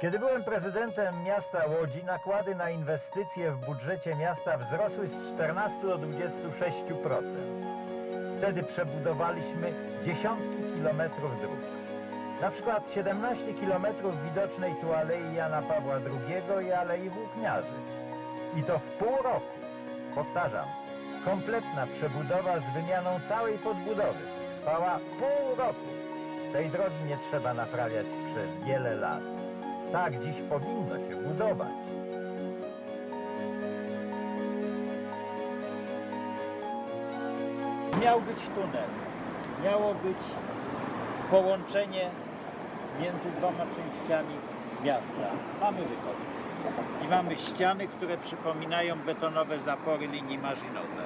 Kiedy byłem prezydentem miasta Łodzi, nakłady na inwestycje w budżecie miasta wzrosły z 14 do 26%. Wtedy przebudowaliśmy dziesiątki kilometrów dróg. Na przykład 17 kilometrów widocznej tu Alei Jana Pawła II i Alei Włókniarzy. I to w pół roku. Powtarzam, kompletna przebudowa z wymianą całej podbudowy trwała pół roku. Tej drogi nie trzeba naprawiać przez wiele lat. Tak dziś powinno się budować. Miał być tunel, miało być połączenie między dwoma częściami miasta. Mamy wychodnie. I mamy ściany, które przypominają betonowe zapory linii Maginota.